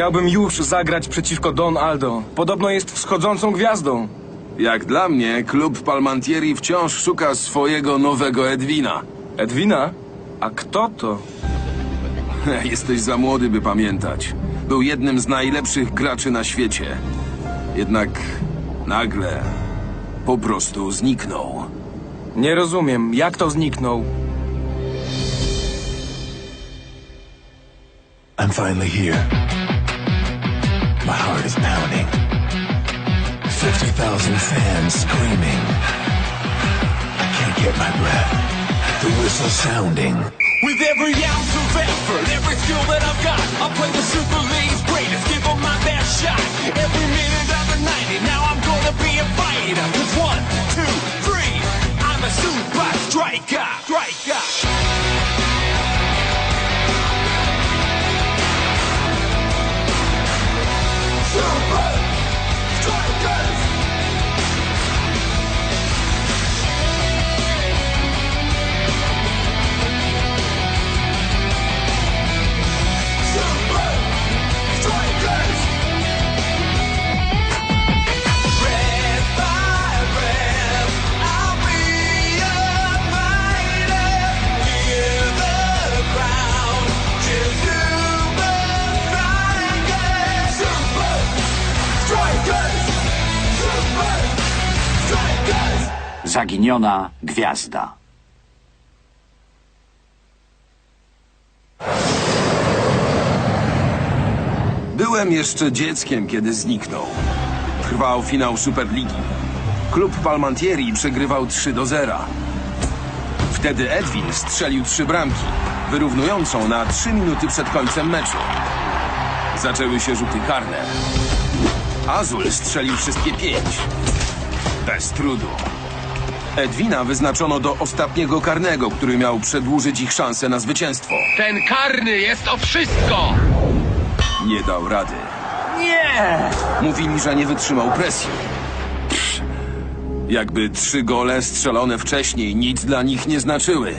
Chciałbym już zagrać przeciwko Don Aldo. Podobno jest wschodzącą gwiazdą. Jak dla mnie, klub Palmantieri wciąż szuka swojego nowego Edwina. Edwina? A kto to? Jesteś za młody, by pamiętać. Był jednym z najlepszych graczy na świecie. Jednak nagle po prostu zniknął. Nie rozumiem, jak to zniknął. I'm finally here. My heart is pounding. 50,000 fans screaming. I can't get my breath. The whistle sounding. With every ounce of effort, every skill that I've got, I'll play the Super League's greatest, give 'em my best shot. Every minute of the 90, now I'm gonna be a fighter. Cause one, two, three, I'm a super striker, striker. Super Zaginiona gwiazda. Byłem jeszcze dzieckiem, kiedy zniknął. Trwał finał Superligi. Klub Palmantieri przegrywał 3 do 0. Wtedy Edwin strzelił trzy bramki, wyrównującą na 3 minuty przed końcem meczu. Zaczęły się rzuty karne. Azul strzelił wszystkie pięć. Bez trudu. Edwina wyznaczono do ostatniego karnego, który miał przedłużyć ich szansę na zwycięstwo. Ten karny jest o wszystko! Nie dał rady. Nie! Mówili, że nie wytrzymał presji. Psz, jakby trzy gole strzelone wcześniej nic dla nich nie znaczyły.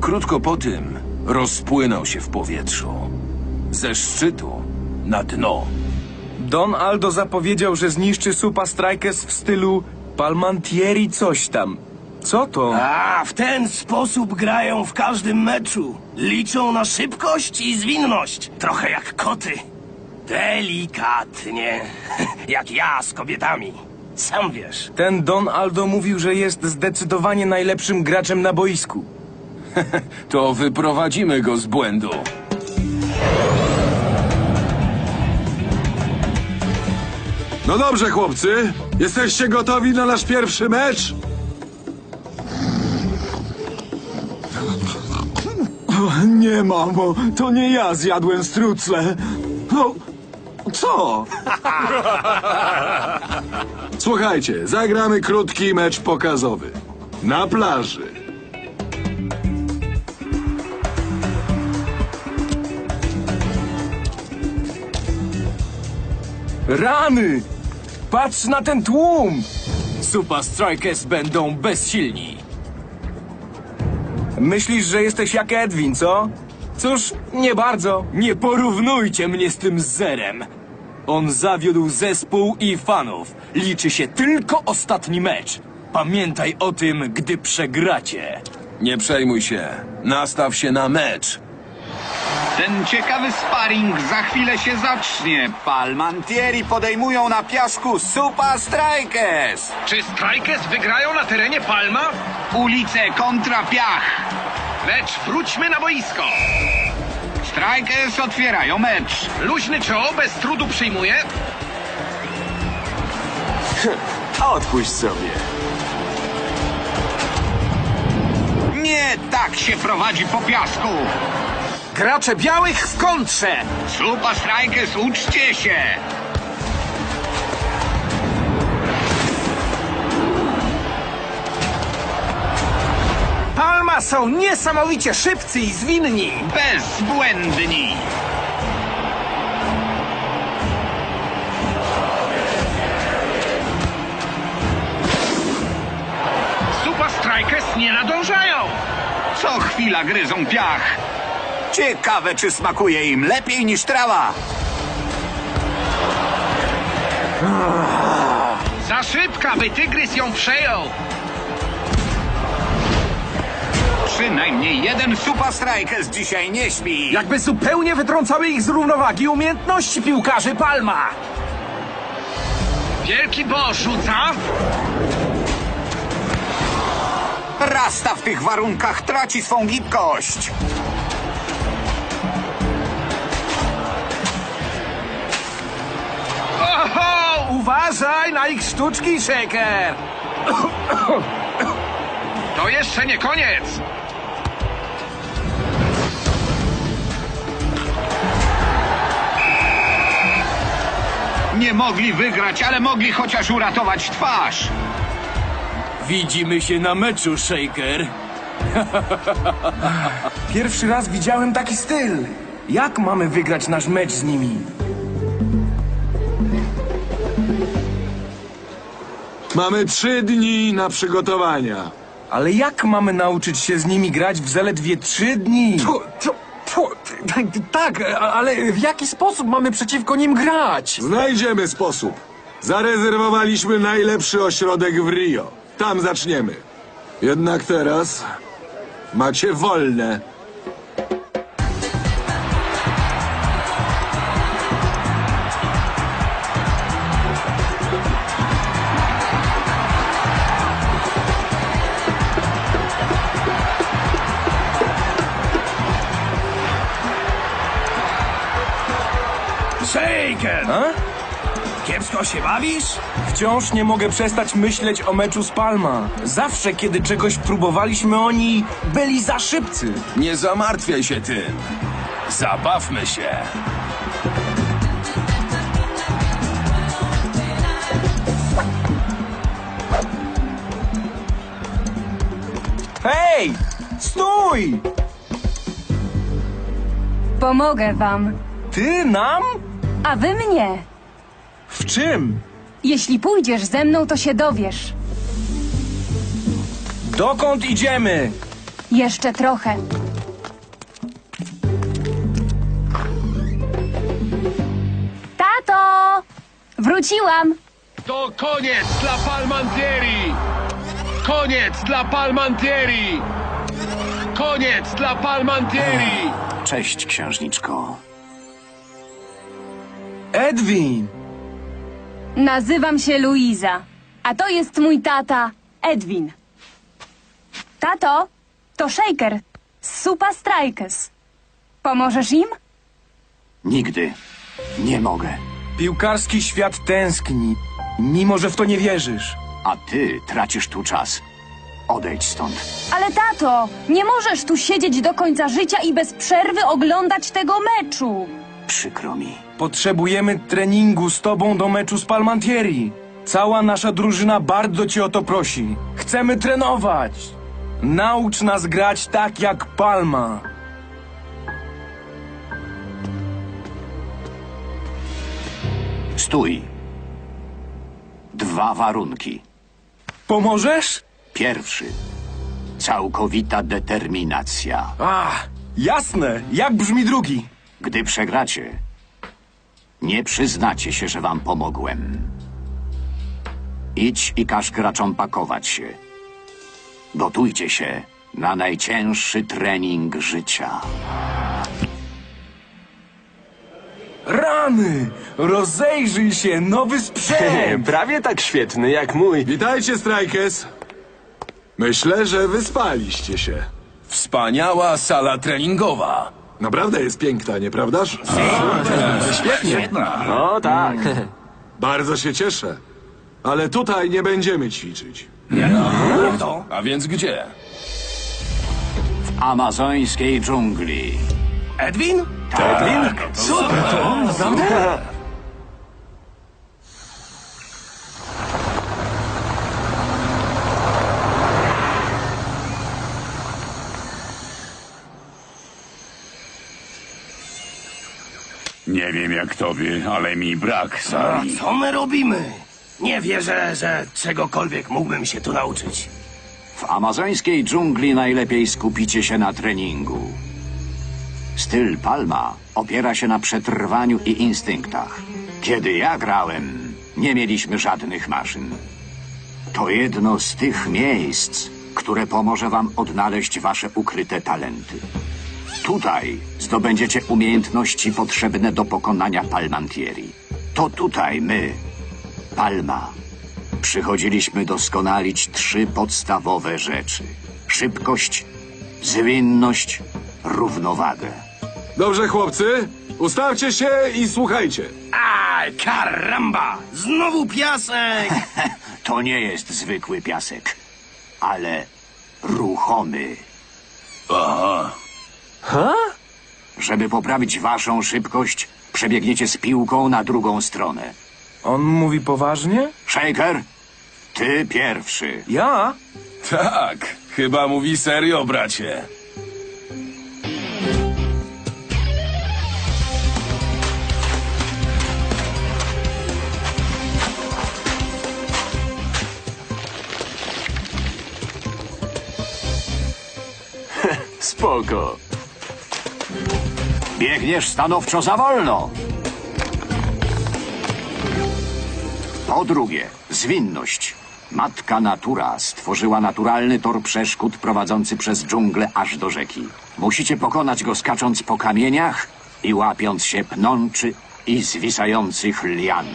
Krótko po tym rozpłynął się w powietrzu. Ze szczytu na dno. Don Aldo zapowiedział, że zniszczy Super Strikers w stylu Palmantieri coś tam. Co to? A, w ten sposób grają w każdym meczu. Liczą na szybkość i zwinność. Trochę jak koty. Delikatnie. Jak ja z kobietami. Sam wiesz. Ten Don Aldo mówił, że jest zdecydowanie najlepszym graczem na boisku. To wyprowadzimy go z błędu. No dobrze, chłopcy. Jesteście gotowi na nasz pierwszy mecz? Nie, mamo, to nie ja zjadłem strucle. No, co? Słuchajcie, zagramy krótki mecz pokazowy. Na plaży. Rany! Patrz na ten tłum! Super Strikers będą bezsilni. Myślisz, że jesteś jak Edwin, co? Cóż, nie bardzo. Nie porównujcie mnie z tym zerem. On zawiódł zespół i fanów. Liczy się tylko ostatni mecz. Pamiętaj o tym, gdy przegracie. Nie przejmuj się. Nastaw się na mecz. Ten ciekawy sparring za chwilę się zacznie. Palmantieri podejmują na piasku Super Strikers. Czy Strikers wygrają na terenie Palma? Ulice kontra piach. Lecz wróćmy na boisko. Strikers otwierają mecz. Luźny czoło bez trudu przyjmuje. Odpuść sobie. Nie tak się prowadzi po piasku. Gracze białych w kontrze. Super Strikers, uczcie się. Palma są niesamowicie szybcy i zwinni. Bezbłędni. Super Strikers nie nadążają. Co chwila gryzą piach. Ciekawe, czy smakuje im lepiej niż trawa. Za szybka, by tygrys ją przejął. Przynajmniej jeden Super Strikers dzisiaj nie śpi. Jakby zupełnie wytrącały ich z równowagi umiejętności piłkarzy Palma. Wielki Bo rzuca. Rasta w tych warunkach traci swą gibkość. Oho, uważaj na ich sztuczki, Shaker. To jeszcze nie koniec. Nie mogli wygrać, ale mogli chociaż uratować twarz. Widzimy się na meczu, Shaker. Pierwszy raz widziałem taki styl. Jak mamy wygrać nasz mecz z nimi? Mamy trzy dni na przygotowania. Ale jak mamy nauczyć się z nimi grać w zaledwie trzy dni? Tak, ale w jaki sposób mamy przeciwko nim grać? Znajdziemy sposób. Zarezerwowaliśmy najlepszy ośrodek w Rio. Tam zaczniemy. Jednak teraz macie wolne. Kiepsko się bawisz? Wciąż nie mogę przestać myśleć o meczu z Palma. Zawsze, kiedy czegoś próbowaliśmy, oni byli za szybcy. Nie zamartwiaj się tym. Zabawmy się. Hej! Stój! Pomogę wam. Ty nam? A wy mnie. Czym? Jeśli pójdziesz ze mną, to się dowiesz. Dokąd idziemy? Jeszcze trochę. Tato! Wróciłam! To koniec dla Palmantieri. Koniec dla Palmantieri. Koniec dla Palmantieri. Cześć, księżniczko. Edwin! Nazywam się Luiza, a to jest mój tata, Edwin. Tato, to Shaker z Supa Strikers. Pomożesz im? Nigdy nie mogę. Piłkarski świat tęskni, mimo że w to nie wierzysz. A ty tracisz tu czas. Odejdź stąd. Ale tato, nie możesz tu siedzieć do końca życia i bez przerwy oglądać tego meczu. Przykro mi. Potrzebujemy treningu z tobą do meczu z Palmantieri. Cała nasza drużyna bardzo cię o to prosi. Chcemy trenować. Naucz nas grać tak jak Palma. Stój. Dwa warunki. Pomożesz? Pierwszy. Całkowita determinacja. A, jasne. Jak brzmi drugi? Gdy przegracie, nie przyznacie się, że wam pomogłem. Idź i każ graczom pakować się. Gotujcie się na najcięższy trening życia. Rany! Rozejrzyj się, nowy sprzęt! Prawie tak świetny jak mój. Witajcie, Strikers. Myślę, że wyspaliście się. Wspaniała sala treningowa. Naprawdę jest piękna, nieprawdaż? No tak. Bardzo się cieszę. Ale tutaj nie będziemy ćwiczyć. A więc gdzie? W amazońskiej dżungli. Edwin? Nie wiem jak tobie, ale mi brak A sali. co my robimy? Nie wierzę, że czegokolwiek mógłbym się tu nauczyć. W amazońskiej dżungli najlepiej skupicie się na treningu. Styl Palma opiera się na przetrwaniu i instynktach. Kiedy ja grałem, nie mieliśmy żadnych maszyn. To jedno z tych miejsc, które pomoże wam odnaleźć wasze ukryte talenty. Tutaj zdobędziecie umiejętności potrzebne do pokonania Palmantieri. To tutaj my, Palma, przychodziliśmy doskonalić trzy podstawowe rzeczy: szybkość, zwinność, równowagę. Dobrze, chłopcy, ustawcie się i słuchajcie. A, karamba! Znowu piasek! To nie jest zwykły piasek, ale ruchomy. Ha? Żeby poprawić waszą szybkość, przebiegniecie z piłką na drugą stronę. On mówi poważnie? Shaker, ty pierwszy. Ja? Tak, chyba mówi serio, bracie. Spoko. Biegniesz stanowczo za wolno. Po drugie, zwinność. Matka Natura stworzyła naturalny tor przeszkód prowadzący przez dżunglę aż do rzeki. Musicie pokonać go skacząc po kamieniach i łapiąc się pnączy i zwisających lian.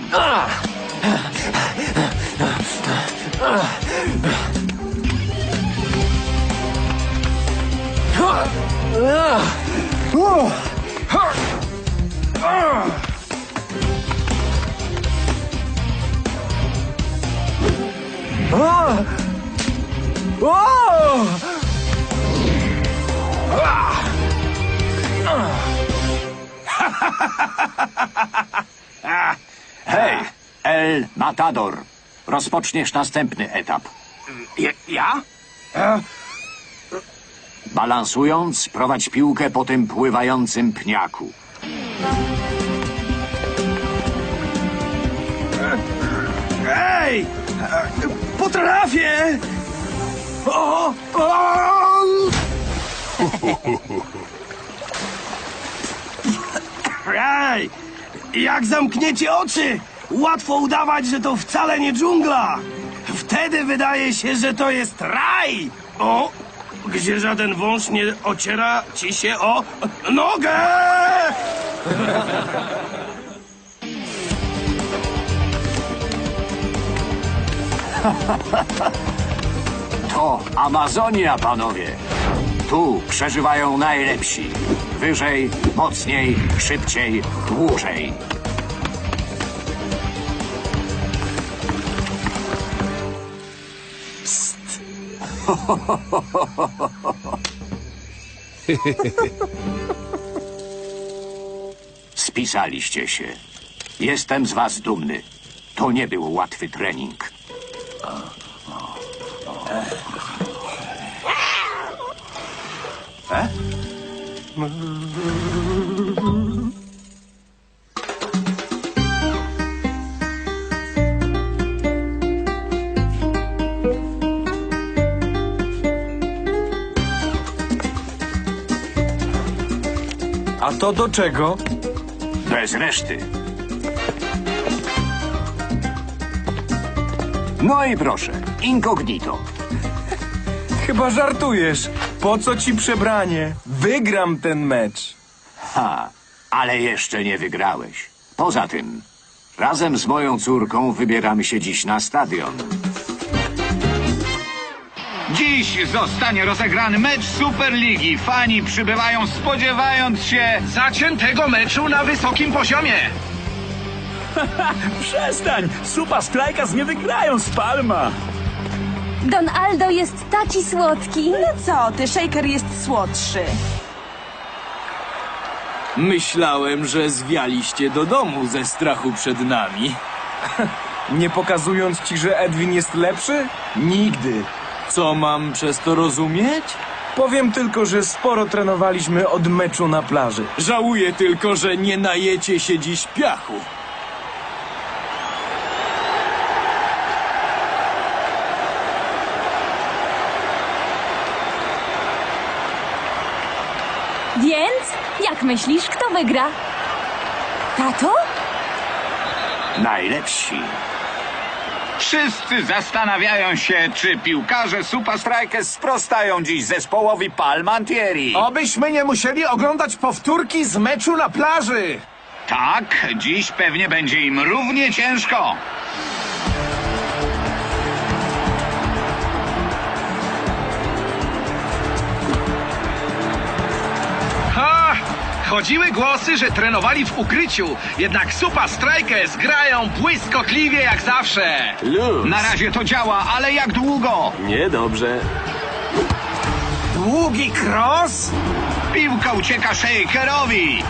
Hej, El Matador, rozpoczniesz następny etap. Ja? ja? Balansując, prowadź piłkę po tym pływającym pniaku. Ej! Potrafię! O! o! Ej! Jak zamkniecie oczy, łatwo udawać, że to wcale nie dżungla. Wtedy wydaje się, że to jest raj. O! Gdzie żaden wąż nie ociera ci się o nogę! To Amazonia, panowie. Tu przeżywają najlepsi. Wyżej, mocniej, szybciej, dłużej. Spisaliście się. Jestem z was dumny. To nie był łatwy trening. A to do czego? Bez reszty. No i proszę, incognito. Chyba żartujesz. Po co ci przebranie? Wygram ten mecz. Ha, ale jeszcze nie wygrałeś. Poza tym, razem z moją córką wybieramy się dziś na stadion. Dziś zostanie rozegrany mecz Superligi. Fani przybywają spodziewając się... Zaciętego meczu na wysokim poziomie. Przestań! Supa Strikers nie wygrają z Palma! Don Aldo jest taki słodki. No co ty, Shaker jest słodszy. Myślałem, że zwialiście do domu ze strachu przed nami. Nie pokazując ci, że Edwin jest lepszy? Nigdy. Co mam przez to rozumieć? Powiem tylko, że sporo trenowaliśmy od meczu na plaży. Żałuję tylko, że nie najecie się dziś piachu. Więc, jak myślisz, kto wygra? Tato? najlepsi. Wszyscy zastanawiają się, czy piłkarze Super Strikers sprostają dziś zespołowi Palmantieri. Obyśmy nie musieli oglądać powtórki z meczu na plaży. Tak, dziś pewnie będzie im równie ciężko. Chodziły głosy, że trenowali w ukryciu, jednak Super Strikers grają błyskotliwie jak zawsze. Na razie to działa, ale jak długo? Niedobrze. Długi cross? Piłka ucieka Shakerowi.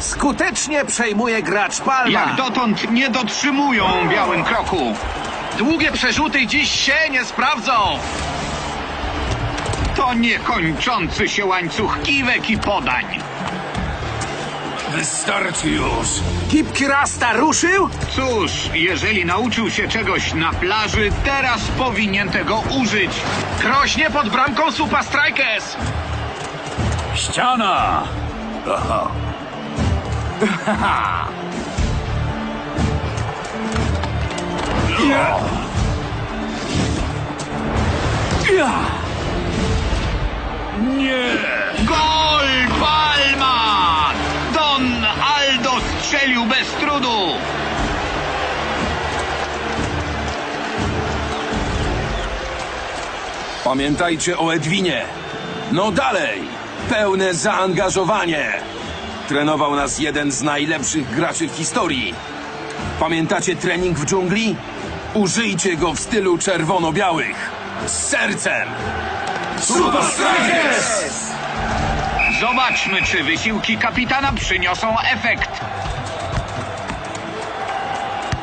Skutecznie przejmuje gracz Palma. Jak dotąd nie dotrzymują białym kroku. Długie przerzuty dziś się nie sprawdzą. To niekończący się łańcuch kiwek i podań. Wystarczy już. Kip Rasta ruszył? Cóż, jeżeli nauczył się czegoś na plaży, teraz powinien tego użyć. Krośnie pod bramką Super Strikers. Ściana! Aha. Nie! Gol Palma! Don Aldo strzelił bez trudu. Pamiętajcie o Edwinie. No dalej, pełne zaangażowanie. Trenował nas jeden z najlepszych graczy w historii. Pamiętacie trening w dżungli? Użyjcie go w stylu czerwono-białych. Z sercem! Super Strikers! Zobaczmy, czy wysiłki kapitana przyniosą efekt.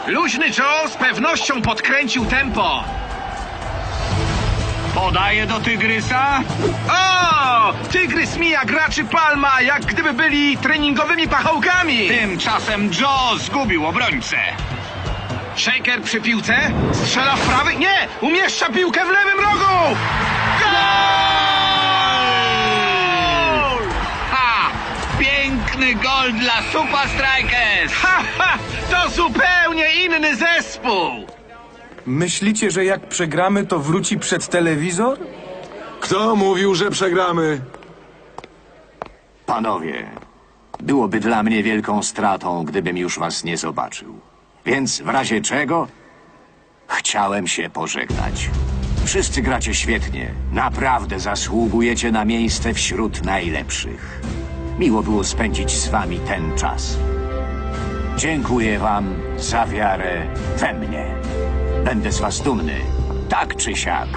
Luźny Joe z pewnością podkręcił tempo. Podaje do Tygrysa. O! Tygrys mija graczy Palma, jak gdyby byli treningowymi pachołkami. Tymczasem Joe zgubił obrońcę. Shaker przy piłce, strzela w prawy, nie! Umieszcza piłkę w lewym rogu! Piękny gol dla Super Strikers! Ha, ha! To zupełnie inny zespół! Myślicie, że jak przegramy, to wróci przed telewizor? Kto mówił, że przegramy? Panowie, byłoby dla mnie wielką stratą, gdybym już was nie zobaczył. Więc w razie czego chciałem się pożegnać. Wszyscy gracie świetnie. Naprawdę zasługujecie na miejsce wśród najlepszych. Miło było spędzić z wami ten czas. Dziękuję wam za wiarę we mnie. Będę z was dumny, tak czy siak.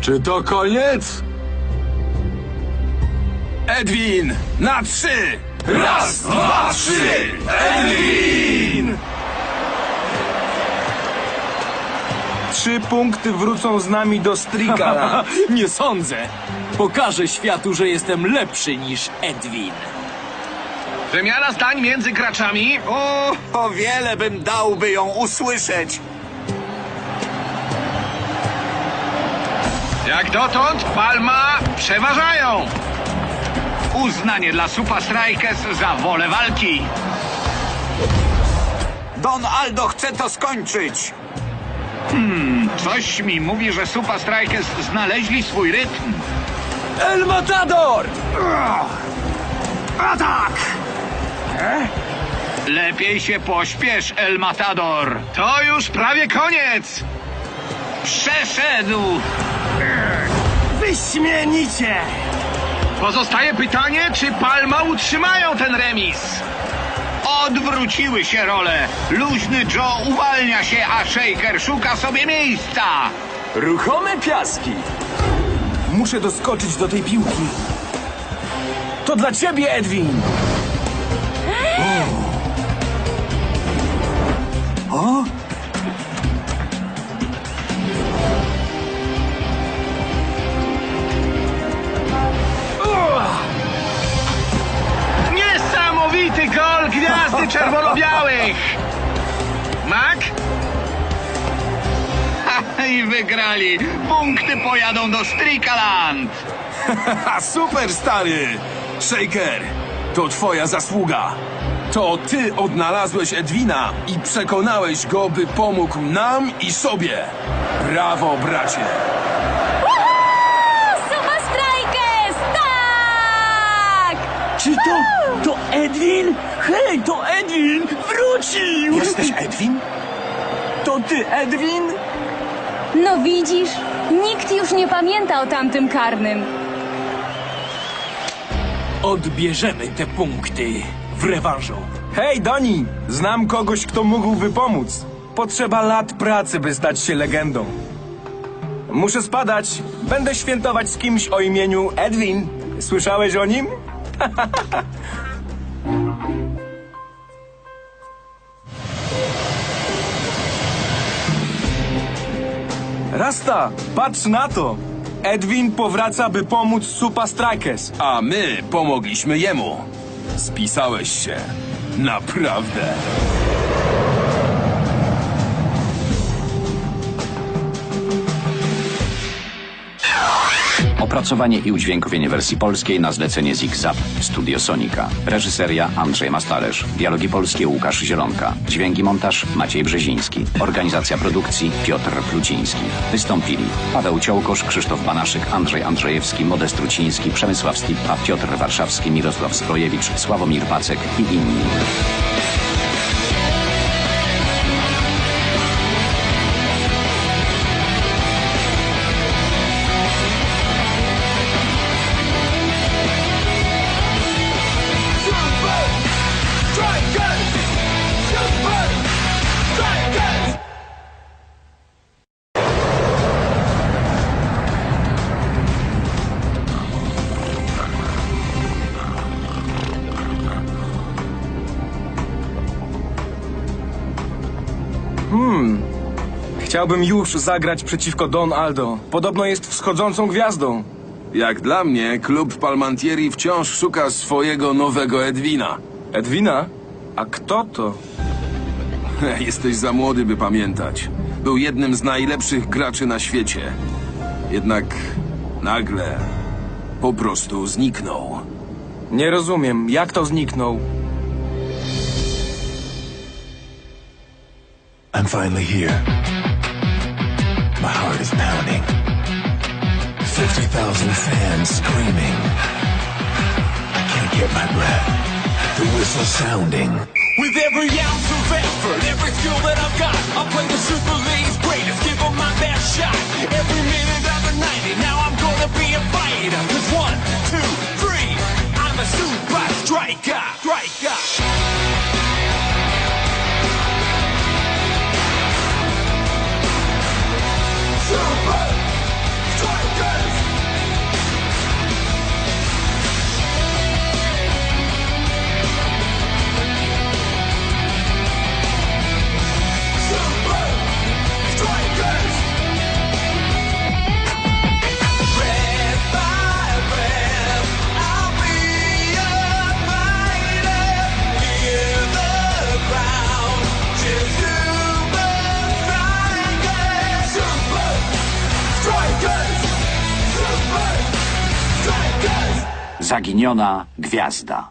Czy to koniec? Edwin, na trzy! Raz, dwa, trzy! Edwin! Trzy punkty wrócą z nami do Strika. Nie sądzę. Pokażę światu, że jestem lepszy niż Edwin. Wymiana zdań między graczami. O, o wiele bym dał, by ją usłyszeć. Jak dotąd Palma przeważają. Uznanie dla Super Strikers za wolę walki. Don Aldo chce to skończyć. Hmm, coś mi mówi, że Super Strikers znaleźli swój rytm. El Matador! Atak! Lepiej się pośpiesz, El Matador. To już prawie koniec. Przeszedł. Wyśmienicie! Pozostaje pytanie, czy Palma utrzymają ten remis. Odwróciły się role. Luźny Joe uwalnia się, a Shaker szuka sobie miejsca. Ruchome piaski. Muszę doskoczyć do tej piłki. To dla ciebie, Edwin! Wygrali. Punkty pojadą do Strikaland. Super stary! Shaker, to twoja zasługa. To ty odnalazłeś Edwina i przekonałeś go, by pomógł nam i sobie. Brawo, bracie! Super Strikers! Tak! Czy to... to Edwin? Hej, to Edwin! Wrócił! Jesteś Edwin? To ty, Edwin? No widzisz, nikt już nie pamięta o tamtym karnym. Odbierzemy te punkty w rewanżu. Hej, Doni! Znam kogoś, kto mógłby pomóc. Potrzeba lat pracy, by stać się legendą. Muszę spadać. Będę świętować z kimś o imieniu Edwin. Słyszałeś o nim? Rasta, patrz na to! Edwin powraca, by pomóc Supa Strikers. A my pomogliśmy jemu. Spisałeś się. Naprawdę. Opracowanie i udźwiękowienie wersji polskiej na zlecenie ZigZap Studio Sonika. Reżyseria Andrzej Mastalerz. Dialogi polskie Łukasz Zielonka. Dźwięki montaż Maciej Brzeziński. Organizacja produkcji Piotr Pluciński. Wystąpili Paweł Ciołkosz, Krzysztof Banaszyk, Andrzej Andrzejewski, Modest Truciński, Przemysław Stippa, Piotr Warszawski, Mirosław Strojewicz, Sławomir Pacek i inni. Chciałbym już zagrać przeciwko Don Aldo. Podobno jest wschodzącą gwiazdą. Jak dla mnie, klub Palmantieri wciąż szuka swojego nowego Edwina. Edwina? A kto to? Jesteś za młody, by pamiętać. Był jednym z najlepszych graczy na świecie. Jednak nagle po prostu zniknął. Nie rozumiem, jak to zniknął? I'm finally here. My heart is pounding. 50,000 fans screaming. I can't get my breath. The whistle sounding. With every ounce of effort, every skill that I've got, I'll play the Super League's greatest, give them my best shot. Every minute of the 90, now I'm gonna be a fighter. Cause one, two, three, I'm a super striker. Striker. Gwiazda.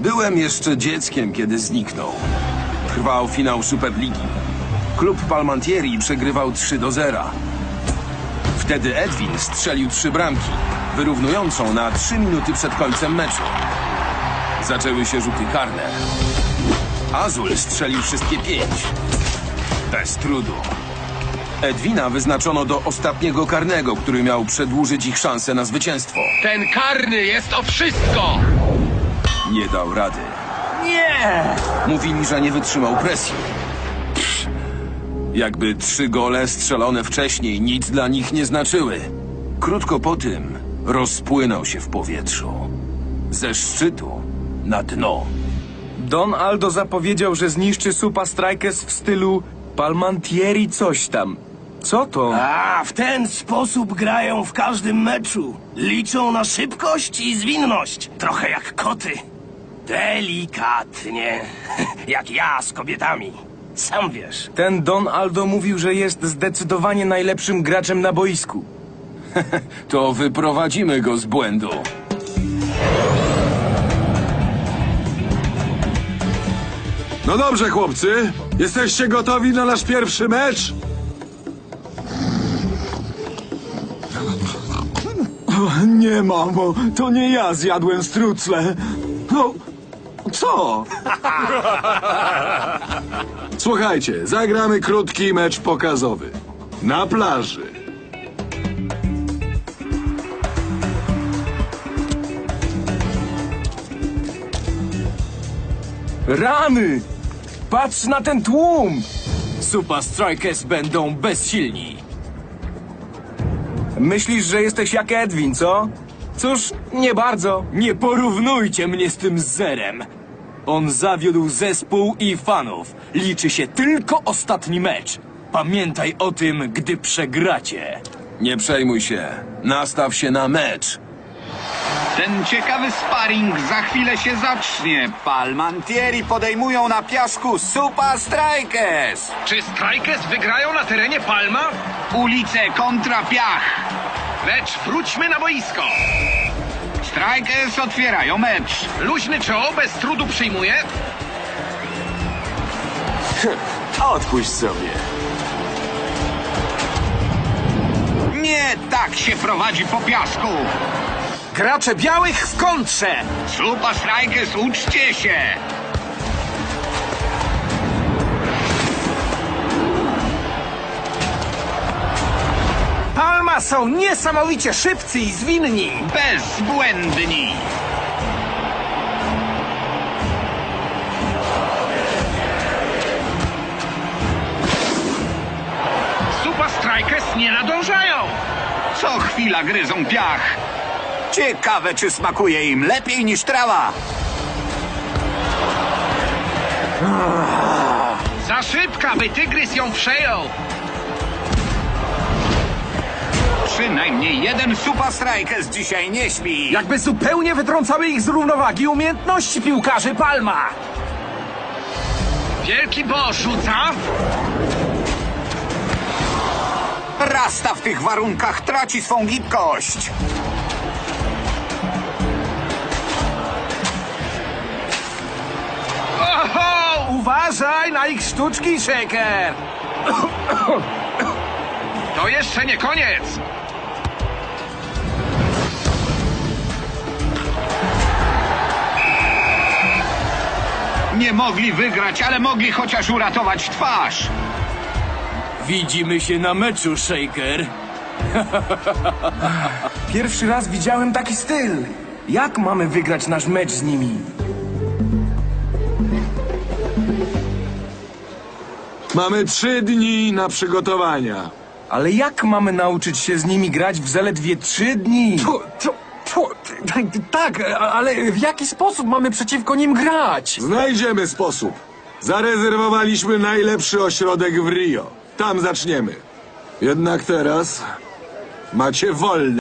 Byłem jeszcze dzieckiem, kiedy zniknął. Trwał finał Superligi. Klub Palmantieri przegrywał 3 do 0. Wtedy Edwin strzelił trzy bramki, wyrównującą na 3 minuty przed końcem meczu. Zaczęły się rzuty karne. Azul strzelił wszystkie pięć. Bez trudu. Edwina wyznaczono do ostatniego karnego, który miał przedłużyć ich szansę na zwycięstwo. Ten karny jest o wszystko! Nie dał rady. Nie! Mówili, że nie wytrzymał presji. Psz, jakby trzy gole strzelone wcześniej nic dla nich nie znaczyły. Krótko po tym rozpłynął się w powietrzu. Ze szczytu na dno. Don Aldo zapowiedział, że zniszczy Supa Strikers w stylu Palmantieri coś tam. Co to? A, w ten sposób grają w każdym meczu. Liczą na szybkość i zwinność. Trochę jak koty. Delikatnie. Jak ja z kobietami. Sam wiesz. Ten Don Aldo mówił, że jest zdecydowanie najlepszym graczem na boisku. To wyprowadzimy go z błędu. No dobrze, chłopcy. Jesteście gotowi na nasz pierwszy mecz? Nie, mamo, to nie ja zjadłem strucle. No, co? Słuchajcie, zagramy krótki mecz pokazowy. Na plaży. Rany! Patrz na ten tłum! Super Strikers będą bezsilni. Myślisz, że jesteś jak Edwin, co? Cóż, nie bardzo. Nie porównujcie mnie z tym zerem. On zawiódł zespół i fanów. Liczy się tylko ostatni mecz. Pamiętaj o tym, gdy przegracie. Nie przejmuj się. Nastaw się na mecz. Ten ciekawy sparring za chwilę się zacznie. Palmantieri podejmują na piasku Super Strikers! Czy Strikers wygrają na terenie Palma? Ulice kontra piach. Lecz wróćmy na boisko. Strikers otwierają mecz. Luźny czoło bez trudu przyjmuje. Odpuść sobie. Nie tak się prowadzi po piasku. Gracze białych w kontrze! Super Strikers, uczcie się. Palma są niesamowicie szybcy i zwinni! Bezbłędni. Super Strikers nie nadążają. Co chwila gryzą piach. Ciekawe, czy smakuje im lepiej niż trawa. Za szybka, by Tygrys ją przejął. Przynajmniej jeden Super Strikers dzisiaj nie śpi. Jakby zupełnie wytrącały ich z równowagi umiejętności piłkarzy Palma! Wielki Bo rzuca. Rasta w tych warunkach traci swą gibkość. Uważaj na ich sztuczki, Shaker! To jeszcze nie koniec. nie mogli wygrać, ale mogli chociaż uratować twarz. Widzimy się na meczu, Shaker. Pierwszy raz widziałem taki styl. Jak mamy wygrać nasz mecz z nimi? Mamy trzy dni na przygotowania. Ale jak mamy nauczyć się z nimi grać w zaledwie trzy dni? To, to, to, tak, ale w jaki sposób mamy przeciwko nim grać? Znajdziemy sposób. Zarezerwowaliśmy najlepszy ośrodek w Rio. Tam zaczniemy. Jednak teraz macie wolne.